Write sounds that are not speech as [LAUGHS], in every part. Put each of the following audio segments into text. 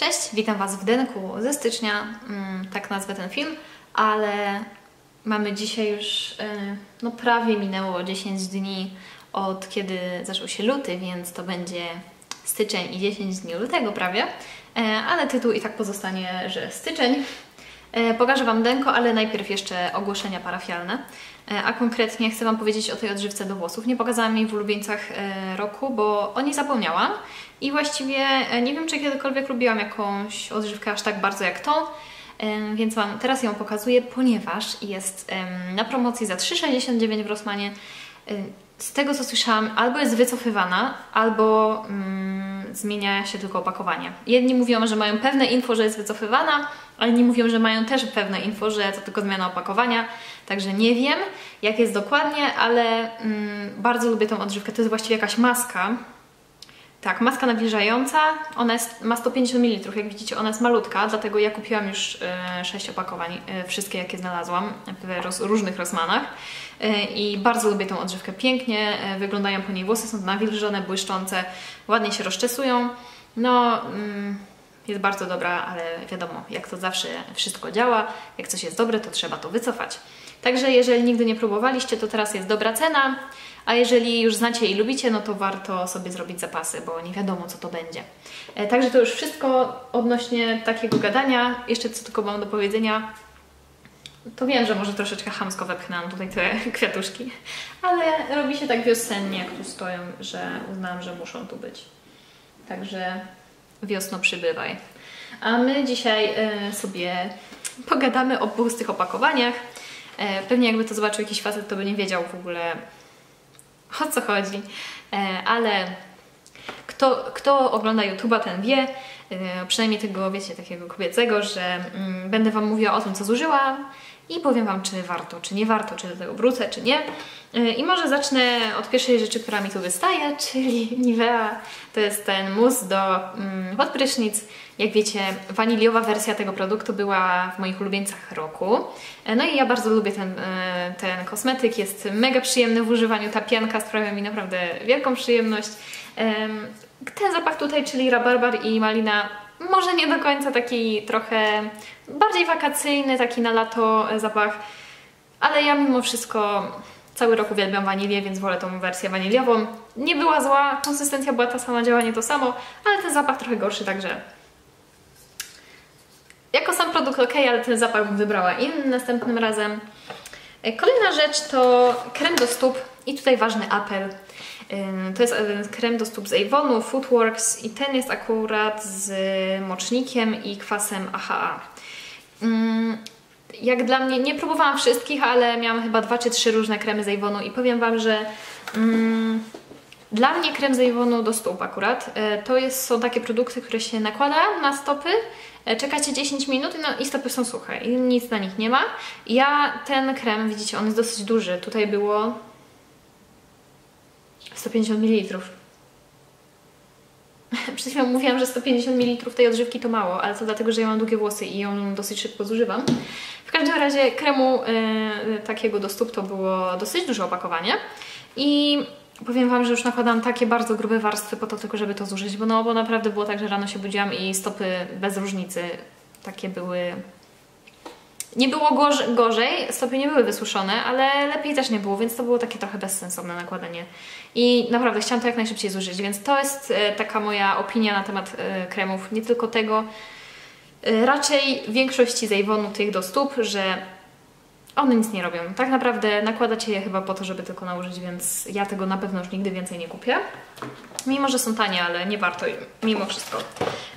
Cześć, witam Was w Denku ze stycznia, mm, tak nazwę ten film, ale mamy dzisiaj już, e, no prawie minęło 10 dni od kiedy zaczął się luty, więc to będzie styczeń i 10 dni lutego prawie, e, ale tytuł i tak pozostanie, że styczeń. E, pokażę Wam denko, ale najpierw jeszcze ogłoszenia parafialne. A konkretnie chcę Wam powiedzieć o tej odżywce do włosów. Nie pokazałam jej w ulubieńcach roku, bo o niej zapomniałam i właściwie nie wiem, czy kiedykolwiek lubiłam jakąś odżywkę aż tak bardzo jak tą, więc Wam teraz ją pokazuję, ponieważ jest na promocji za 3,69 w Rossmanie. Z tego co słyszałam, albo jest wycofywana, albo mm, zmienia się tylko opakowanie. Jedni mówią, że mają pewne info, że jest wycofywana, a inni mówią, że mają też pewne info, że to tylko zmiana opakowania. Także nie wiem, jak jest dokładnie, ale mm, bardzo lubię tą odżywkę. To jest właściwie jakaś maska, tak, maska nawilżająca, ona jest, ma 150 ml, jak widzicie ona jest malutka, dlatego ja kupiłam już e, 6 opakowań, e, wszystkie jakie znalazłam w roz, różnych rozmanach. E, i bardzo lubię tą odżywkę, pięknie e, wyglądają po niej włosy, są nawilżone, błyszczące, ładnie się rozczesują, no mm, jest bardzo dobra, ale wiadomo, jak to zawsze wszystko działa, jak coś jest dobre, to trzeba to wycofać. Także jeżeli nigdy nie próbowaliście, to teraz jest dobra cena, a jeżeli już znacie i lubicie, no to warto sobie zrobić zapasy, bo nie wiadomo co to będzie. E, także to już wszystko odnośnie takiego gadania. Jeszcze co tylko mam do powiedzenia, to wiem, że może troszeczkę hamsko wepchnęłam tutaj te [LAUGHS] kwiatuszki, ale robi się tak wiosennie, jak tu stoją, że uznałam, że muszą tu być. Także wiosno przybywaj. A my dzisiaj y, sobie pogadamy o pustych opakowaniach. E, pewnie jakby to zobaczył jakiś facet, to by nie wiedział w ogóle o co chodzi, e, ale kto, kto ogląda YouTube'a, ten wie, e, przynajmniej tego, wiecie, takiego kobiecego, że mm, będę Wam mówiła o tym, co zużyłam i powiem Wam, czy warto, czy nie warto, czy do tego wrócę, czy nie. E, I może zacznę od pierwszej rzeczy, która mi tu wystaje, czyli Nivea. To jest ten mus do mm, pod prysznic. Jak wiecie, waniliowa wersja tego produktu była w moich ulubieńcach roku. E, no i ja bardzo lubię ten, e, ten kosmetyk. Jest mega przyjemny w używaniu. Ta pianka sprawia mi naprawdę wielką przyjemność. Ten zapach tutaj, czyli rabarbar i malina, może nie do końca taki trochę bardziej wakacyjny, taki na lato zapach, ale ja mimo wszystko cały rok uwielbiam wanilię, więc wolę tą wersję waniliową. Nie była zła, konsystencja była ta sama, działanie to samo, ale ten zapach trochę gorszy, także produkt ok, ale ten zapach bym wybrała inny następnym razem. Kolejna rzecz to krem do stóp i tutaj ważny apel. To jest krem do stóp z Avonu, Footworks i ten jest akurat z mocznikiem i kwasem AHA. Jak dla mnie, nie próbowałam wszystkich, ale miałam chyba dwa czy trzy różne kremy z Avonu i powiem Wam, że mm, dla mnie krem z Avonu do stóp akurat e, to jest, są takie produkty, które się nakłada na stopy, e, czekacie 10 minut no, i stopy są suche i nic na nich nie ma. Ja ten krem, widzicie, on jest dosyć duży. Tutaj było 150 ml. [LAUGHS] Przed chwilą mówiłam, że 150 ml tej odżywki to mało, ale to dlatego, że ja mam długie włosy i ją dosyć szybko zużywam. W każdym razie kremu yy, takiego do stóp to było dosyć duże opakowanie i powiem Wam, że już nakładam takie bardzo grube warstwy po to tylko, żeby to zużyć, bo no bo naprawdę było tak, że rano się budziłam i stopy bez różnicy takie były. Nie było gorzej, gorzej, stopy nie były wysuszone, ale lepiej też nie było, więc to było takie trochę bezsensowne nakładanie. I naprawdę chciałam to jak najszybciej zużyć, więc to jest e, taka moja opinia na temat e, kremów, nie tylko tego, e, raczej większości z Avonu tych do stóp, że one nic nie robią. Tak naprawdę nakładacie je chyba po to, żeby tylko nałożyć, więc ja tego na pewno już nigdy więcej nie kupię. Mimo, że są tanie, ale nie warto mimo wszystko.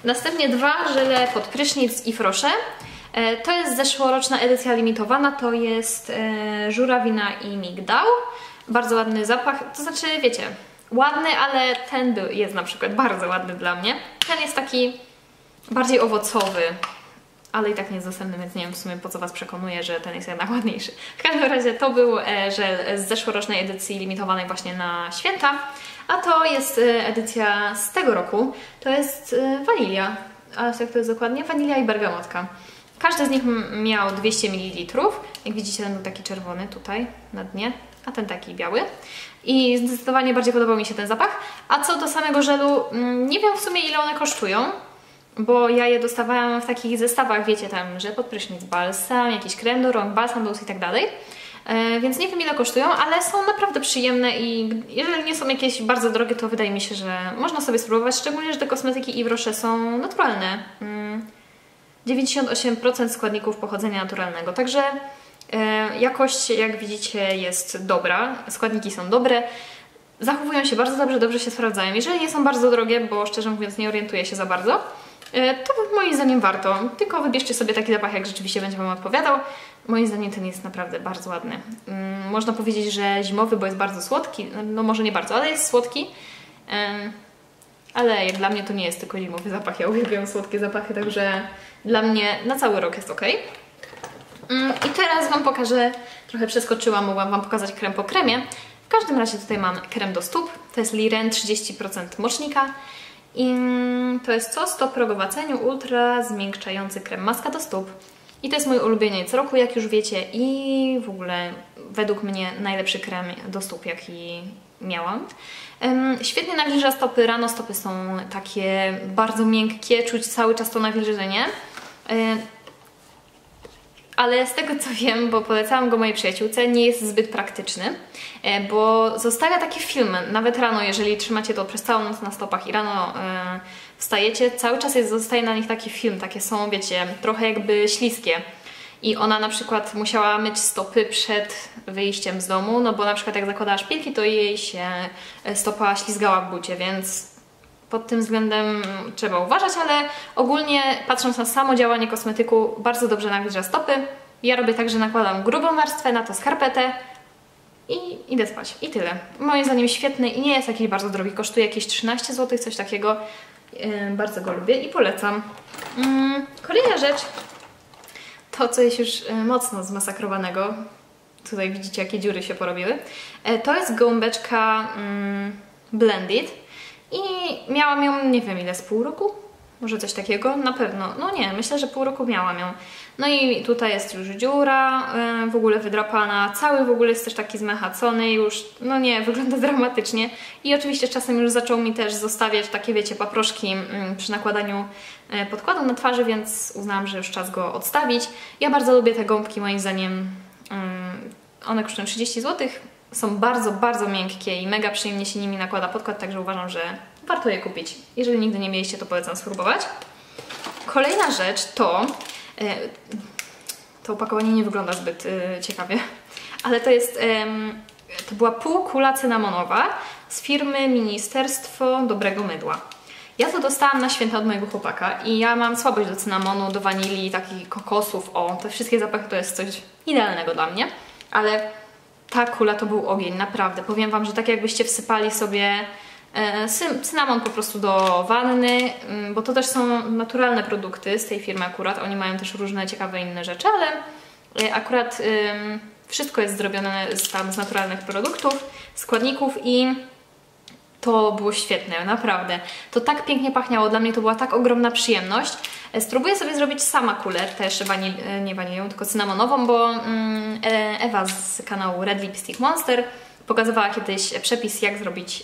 Następnie dwa żele pod prysznic i frosze. E, to jest zeszłoroczna edycja limitowana, to jest e, żurawina i migdał. Bardzo ładny zapach, to znaczy wiecie, ładny, ale ten jest na przykład bardzo ładny dla mnie. Ten jest taki bardziej owocowy, ale i tak nie jest dostępny, więc nie wiem w sumie po co Was przekonuję, że ten jest jednak ładniejszy. W każdym razie to był e, żel z zeszłorocznej edycji limitowanej właśnie na święta, a to jest edycja z tego roku, to jest wanilia. A jak to jest dokładnie? Wanilia i bergamotka. Każdy z nich miał 200 ml. Jak widzicie, ten był taki czerwony tutaj na dnie, a ten taki biały. I zdecydowanie bardziej podobał mi się ten zapach. A co do samego żelu, nie wiem w sumie ile one kosztują. Bo ja je dostawałam w takich zestawach, wiecie tam, że pod prysznic balsam, jakiś krem do rąk, balsam do ust i tak dalej. E, więc nie wiem ile kosztują, ale są naprawdę przyjemne i jeżeli nie są jakieś bardzo drogie, to wydaje mi się, że można sobie spróbować, szczególnie, że te kosmetyki Yves Rocher są naturalne. 98% mm, składników pochodzenia naturalnego, także e, jakość, jak widzicie, jest dobra, składniki są dobre, zachowują się bardzo dobrze, dobrze się sprawdzają. Jeżeli nie są bardzo drogie, bo szczerze mówiąc nie orientuję się za bardzo, to moim zdaniem warto. Tylko wybierzcie sobie taki zapach, jak rzeczywiście będzie Wam odpowiadał. Moim zdaniem ten jest naprawdę bardzo ładny. Mm, można powiedzieć, że zimowy, bo jest bardzo słodki. No może nie bardzo, ale jest słodki. Ale jak dla mnie to nie jest tylko zimowy zapach. Ja uwielbiam słodkie zapachy, także dla mnie na cały rok jest ok. Mm, I teraz Wam pokażę, trochę przeskoczyłam, mogłam Wam pokazać krem po kremie. W każdym razie tutaj mam krem do stóp. To jest Liren 30% mocznika. I to jest co? Stop progowaceniu ultra zmiękczający krem maska do stóp. I to jest mój ulubieniec roku, jak już wiecie, i w ogóle według mnie najlepszy krem do stóp, jaki miałam. Świetnie nawilża stopy, rano stopy są takie bardzo miękkie, czuć cały czas to nawilżenie. Ale z tego co wiem, bo polecałam go mojej przyjaciółce, nie jest zbyt praktyczny, e, bo zostawia takie filmy, nawet rano, jeżeli trzymacie to przez całą noc na stopach i rano e, wstajecie, cały czas jest, zostaje na nich taki film, takie są, wiecie, trochę jakby śliskie. I ona na przykład musiała myć stopy przed wyjściem z domu, no bo na przykład jak zakładała szpilki, to jej się e, stopa ślizgała w bucie, więc pod tym względem trzeba uważać, ale ogólnie patrząc na samo działanie kosmetyku, bardzo dobrze nawilża stopy. Ja robię tak, że nakładam grubą warstwę, na to skarpetę i idę spać. I tyle. Moim zdaniem świetny i nie jest jakiś bardzo drogi. Kosztuje jakieś 13 zł, coś takiego. Yy, bardzo go lubię i polecam. Yy, kolejna rzecz to, co jest już yy, mocno zmasakrowanego. Tutaj widzicie, jakie dziury się porobiły. Yy, to jest gąbeczka mm, Blended. I miałam ją, nie wiem ile, z pół roku? Może coś takiego? Na pewno. No nie, myślę, że pół roku miałam ją. No i tutaj jest już dziura, yy, w ogóle wydrapana, cały w ogóle jest też taki zmechacony już, no nie, [LAUGHS] wygląda dramatycznie. I oczywiście czasem już zaczął mi też zostawiać takie, wiecie, paproszki yy, przy nakładaniu yy, podkładu na twarzy, więc uznałam, że już czas go odstawić. Ja bardzo lubię te gąbki, moim zdaniem one kosztują 30 zł, są bardzo, bardzo miękkie i mega przyjemnie się nimi nakłada podkład, także uważam, że warto je kupić. Jeżeli nigdy nie mieliście, to polecam spróbować. Kolejna rzecz to... E, to opakowanie nie wygląda zbyt e, ciekawie, [LAUGHS] ale to jest... to była półkula cynamonowa z firmy Ministerstwo Dobrego Mydła. Ja to dostałam na święta od mojego chłopaka i ja mam słabość do cynamonu, do wanilii, takich kokosów, o, te wszystkie zapachy to jest coś idealnego dla mnie, ale ta kula to był ogień, naprawdę. Powiem Wam, że tak jakbyście wsypali sobie e, cynamon po prostu do wanny, mm, bo to też są naturalne produkty z tej firmy akurat. Oni mają też różne ciekawe inne rzeczy, ale e, akurat wszystko jest zrobione z, tam z naturalnych produktów, składników i to było świetne, naprawdę. To tak pięknie pachniało, dla mnie to była tak ogromna przyjemność. E, spróbuję sobie zrobić sama kulę, też wanil, e, nie wanilią, tylko cynamonową, bo mm, e, Ewa z kanału Red Lipstick Monster pokazywała kiedyś przepis, jak zrobić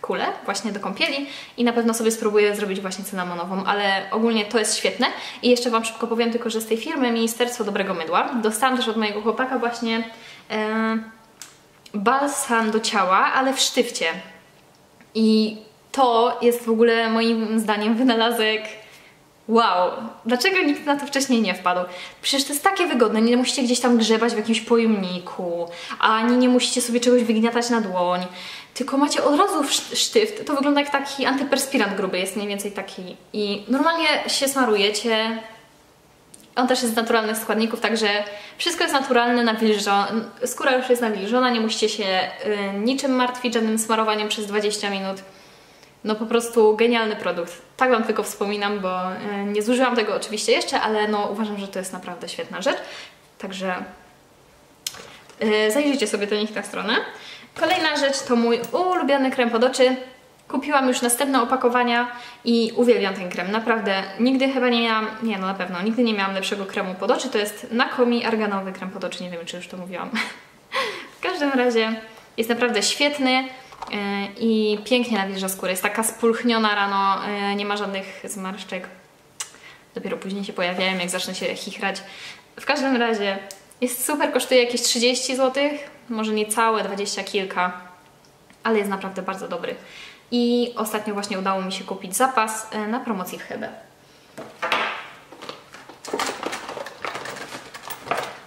kulę właśnie do kąpieli i na pewno sobie spróbuję zrobić właśnie cynamonową, ale ogólnie to jest świetne. I jeszcze Wam szybko powiem tylko, że z tej firmy Ministerstwo Dobrego Mydła dostałam też od mojego chłopaka właśnie balsam do ciała, ale w sztywcie. I to jest w ogóle moim zdaniem wynalazek Wow, dlaczego nikt na to wcześniej nie wpadł? Przecież to jest takie wygodne, nie musicie gdzieś tam grzebać w jakimś pojemniku, ani nie musicie sobie czegoś wygniatać na dłoń, tylko macie od razu sztyft. To wygląda jak taki antyperspirant gruby, jest mniej więcej taki. I normalnie się smarujecie. On też jest z naturalnych składników, także wszystko jest naturalne, nawilżone. Skóra już jest nawilżona, nie musicie się y, niczym martwić, żadnym smarowaniem przez 20 minut no po prostu genialny produkt. Tak Wam tylko wspominam, bo e, nie zużyłam tego oczywiście jeszcze, ale no uważam, że to jest naprawdę świetna rzecz. Także yy, zajrzyjcie sobie do nich na stronę. Kolejna rzecz to mój ulubiony krem pod oczy. Kupiłam już następne opakowania i uwielbiam ten krem. Naprawdę nigdy chyba nie miałam, nie no na pewno, nigdy nie miałam lepszego kremu pod oczy. To jest Nakomi arganowy krem pod oczy, nie wiem czy już to mówiłam. [LAUGHS] w każdym razie jest naprawdę świetny. E, i pięknie nawilża skórę. Jest taka spulchniona rano, e, nie ma żadnych zmarszczek. dopiero później się pojawiają, jak zacznę się chichrać. W każdym razie jest super, kosztuje jakieś 30 zł, może nie całe, 20 kilka, ale jest naprawdę bardzo dobry. I ostatnio właśnie udało mi się kupić zapas e, na promocji w Hebe.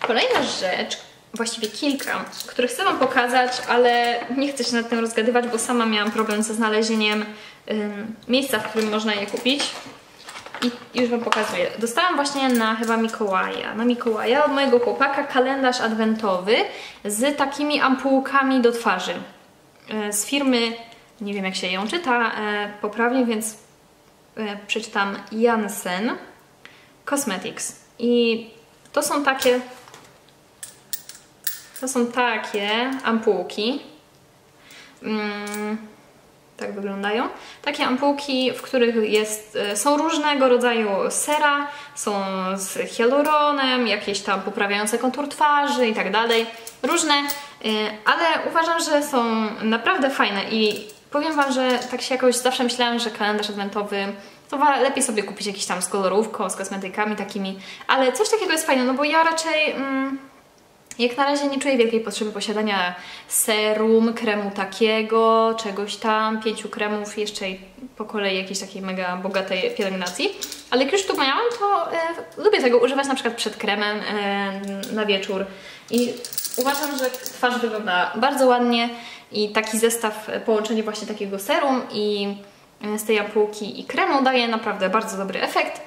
Kolejna rzecz, właściwie kilka, które chcę Wam pokazać, ale nie chcę się nad tym rozgadywać, bo sama miałam problem ze znalezieniem miejsca, w którym można je kupić. I już Wam pokazuję. Dostałam właśnie na chyba Mikołaja, na Mikołaja od mojego chłopaka kalendarz adwentowy z takimi ampułkami do twarzy. Yy, z firmy, nie wiem jak się ją czyta yy, poprawnie, więc yy, przeczytam Janssen Cosmetics. I to są takie to są takie ampułki. Mm, tak wyglądają. Takie ampułki, w których jest, e, są różnego rodzaju sera, są z hialuronem, jakieś tam poprawiające kontur twarzy i tak dalej. Różne, e, ale uważam, że są naprawdę fajne i powiem Wam, że tak się jakoś zawsze myślałam, że kalendarz adwentowy to lepiej sobie kupić jakiś tam z kolorówką, z kosmetykami takimi, ale coś takiego jest fajne, no bo ja raczej... Mm, jak na razie nie czuję wielkiej potrzeby posiadania serum, kremu takiego, czegoś tam, pięciu kremów, jeszcze po kolei jakiejś takiej mega bogatej pielęgnacji. Ale jak już tu miałam, to e, lubię tego używać na przykład przed kremem e, na wieczór. I uważam, że twarz wygląda bardzo ładnie i taki zestaw, e, połączenie właśnie takiego serum i e, z tej ampułki i kremu daje naprawdę bardzo dobry efekt.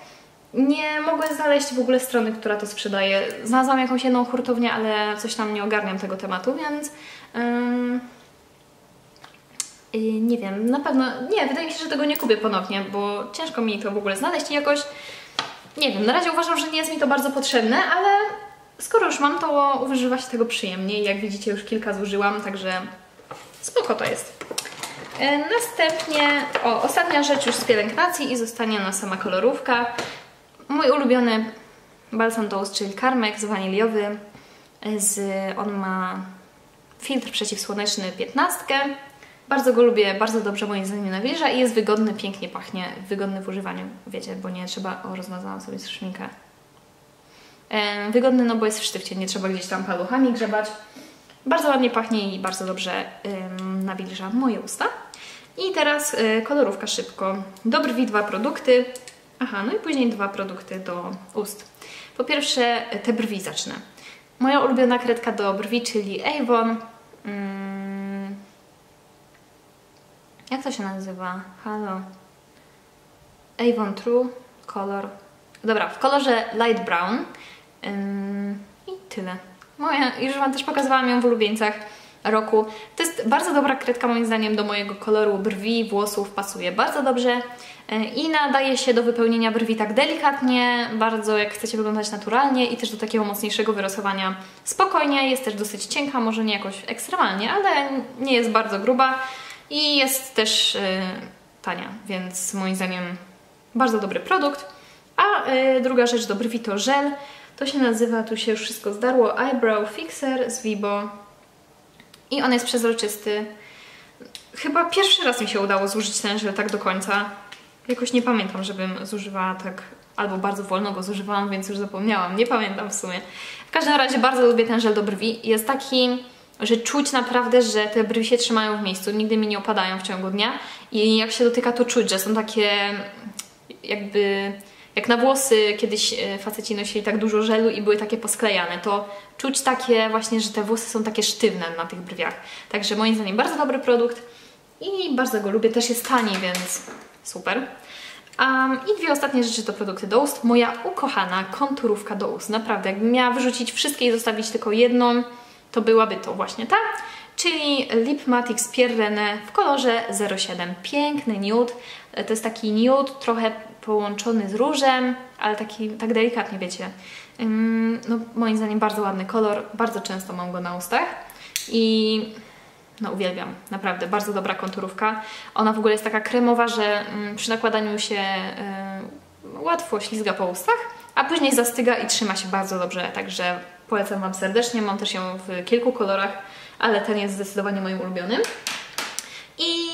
Nie mogłem znaleźć w ogóle strony, która to sprzedaje. Znalazłam jakąś jedną hurtownię, ale coś tam nie ogarniam tego tematu, więc... Yy, nie wiem, na pewno... Nie, wydaje mi się, że tego nie kupię ponownie, bo ciężko mi to w ogóle znaleźć i jakoś... Nie wiem, na razie uważam, że nie jest mi to bardzo potrzebne, ale skoro już mam, to używa się tego przyjemnie. Jak widzicie, już kilka zużyłam, także spoko to jest. E, następnie, o, ostatnia rzecz już z pielęgnacji i zostanie na sama kolorówka. Mój ulubiony balsam Dose, czyli karmek z waniliowy. Z, on ma filtr przeciwsłoneczny 15. Bardzo go lubię, bardzo dobrze moim zdaniem nawilża i jest wygodny, pięknie pachnie, wygodny w używaniu, wiecie, bo nie trzeba... O, rozmazałam sobie szminkę. Wygodny, no bo jest w sztywcie, nie trzeba gdzieś tam paluchami grzebać. Bardzo ładnie pachnie i bardzo dobrze nawilża moje usta. I teraz y, kolorówka szybko. Do brwi dwa produkty. Aha, no i później dwa produkty do ust. Po pierwsze te brwi zacznę. Moja ulubiona kredka do brwi, czyli Avon. Hmm. Jak to się nazywa? Halo. Avon True Color. Dobra, w kolorze light brown. Ym, I tyle. Moja, już Wam też pokazywałam ją w ulubieńcach roku. To jest bardzo dobra kredka moim zdaniem do mojego koloru brwi, włosów, pasuje bardzo dobrze e, i nadaje się do wypełnienia brwi tak delikatnie, bardzo jak chcecie wyglądać naturalnie i też do takiego mocniejszego wyrosowania spokojnie. Jest też dosyć cienka, może nie jakoś ekstremalnie, ale nie jest bardzo gruba i jest też yy, tania, więc moim zdaniem bardzo dobry produkt. A yy, druga rzecz do brwi to żel. To się nazywa, tu się już wszystko zdarło, Eyebrow Fixer z Vibo i on jest przezroczysty. Chyba pierwszy raz mi się udało zużyć ten żel tak do końca. Jakoś nie pamiętam, żebym zużywała tak, albo bardzo wolno go zużywałam, więc już zapomniałam, nie pamiętam w sumie. W każdym razie bardzo lubię ten żel do brwi. Jest taki, że czuć naprawdę, że te brwi się trzymają w miejscu, nigdy mi nie opadają w ciągu dnia i jak się dotyka to czuć, że są takie jakby jak na włosy kiedyś e, faceci nosili tak dużo żelu i były takie posklejane, to czuć takie właśnie, że te włosy są takie sztywne na tych brwiach. Także moim zdaniem bardzo dobry produkt i bardzo go lubię. Też jest tani, więc super. Um, I dwie ostatnie rzeczy to produkty do ust. Moja ukochana konturówka do ust. Naprawdę, jakbym miała wyrzucić wszystkie i zostawić tylko jedną, to byłaby to właśnie ta. Czyli Lip Matic Pierre w kolorze 07. Piękny nude. To jest taki nude, trochę połączony z różem, ale taki tak delikatnie, wiecie. No, moim zdaniem bardzo ładny kolor, bardzo często mam go na ustach i no uwielbiam, naprawdę, bardzo dobra konturówka. Ona w ogóle jest taka kremowa, że przy nakładaniu się łatwo ślizga po ustach, a później zastyga i trzyma się bardzo dobrze, także polecam Wam serdecznie. Mam też ją w kilku kolorach, ale ten jest zdecydowanie moim ulubionym. I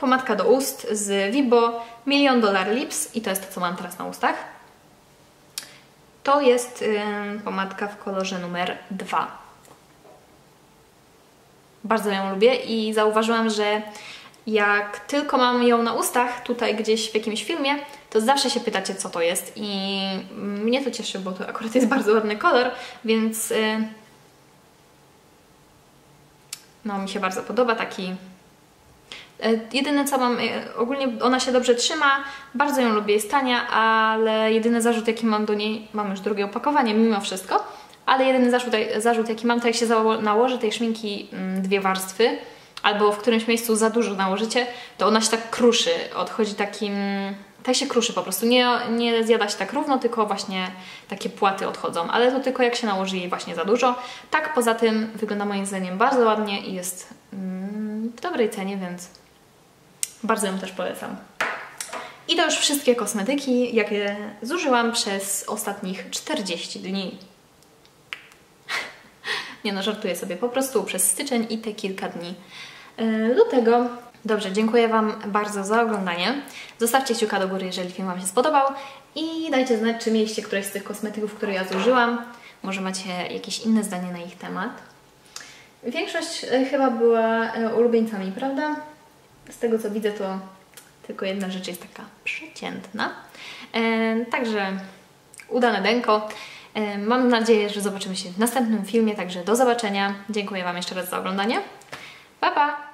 pomadka do ust z Vibo Million Dollar Lips i to jest to, co mam teraz na ustach. To jest pomadka w kolorze numer 2. Bardzo ją lubię i zauważyłam, że jak tylko mam ją na ustach, tutaj gdzieś w jakimś filmie, to zawsze się pytacie, co to jest i mnie to cieszy, bo to akurat jest bardzo ładny kolor, więc y, no mi się bardzo podoba taki Jedyne co mam, y, ogólnie ona się dobrze trzyma, bardzo ją lubię, jest tania, ale jedyny zarzut jaki mam do niej, mam już drugie opakowanie mimo wszystko, ale jedyny zarzut, zarzut jaki mam, to jak się nałoży tej szminki mm, dwie warstwy, albo w którymś miejscu za dużo nałożycie, to ona się tak kruszy, odchodzi takim... Tak się kruszy po prostu, nie, nie zjada się tak równo, tylko właśnie takie płaty odchodzą, ale to tylko jak się nałoży jej właśnie za dużo. Tak poza tym wygląda moim zdaniem bardzo ładnie i jest mm, w dobrej cenie, więc bardzo ją też polecam. I to już wszystkie kosmetyki, jakie zużyłam przez ostatnich 40 dni. [LAUGHS] Nie no, żartuję sobie, po prostu przez styczeń i te kilka dni e, do tego. Dobrze, dziękuję Wam bardzo za oglądanie. Zostawcie kciuka do góry, jeżeli film Wam się spodobał i dajcie znać, czy mieliście któreś z tych kosmetyków, które ja zużyłam. Może macie jakieś inne zdanie na ich temat. Większość e, chyba była e, ulubieńcami, prawda? Z tego co widzę, to tylko jedna rzecz jest taka przeciętna. Także udane denko. Mam nadzieję, że zobaczymy się w następnym filmie, także do zobaczenia. Dziękuję Wam jeszcze raz za oglądanie. Pa, pa!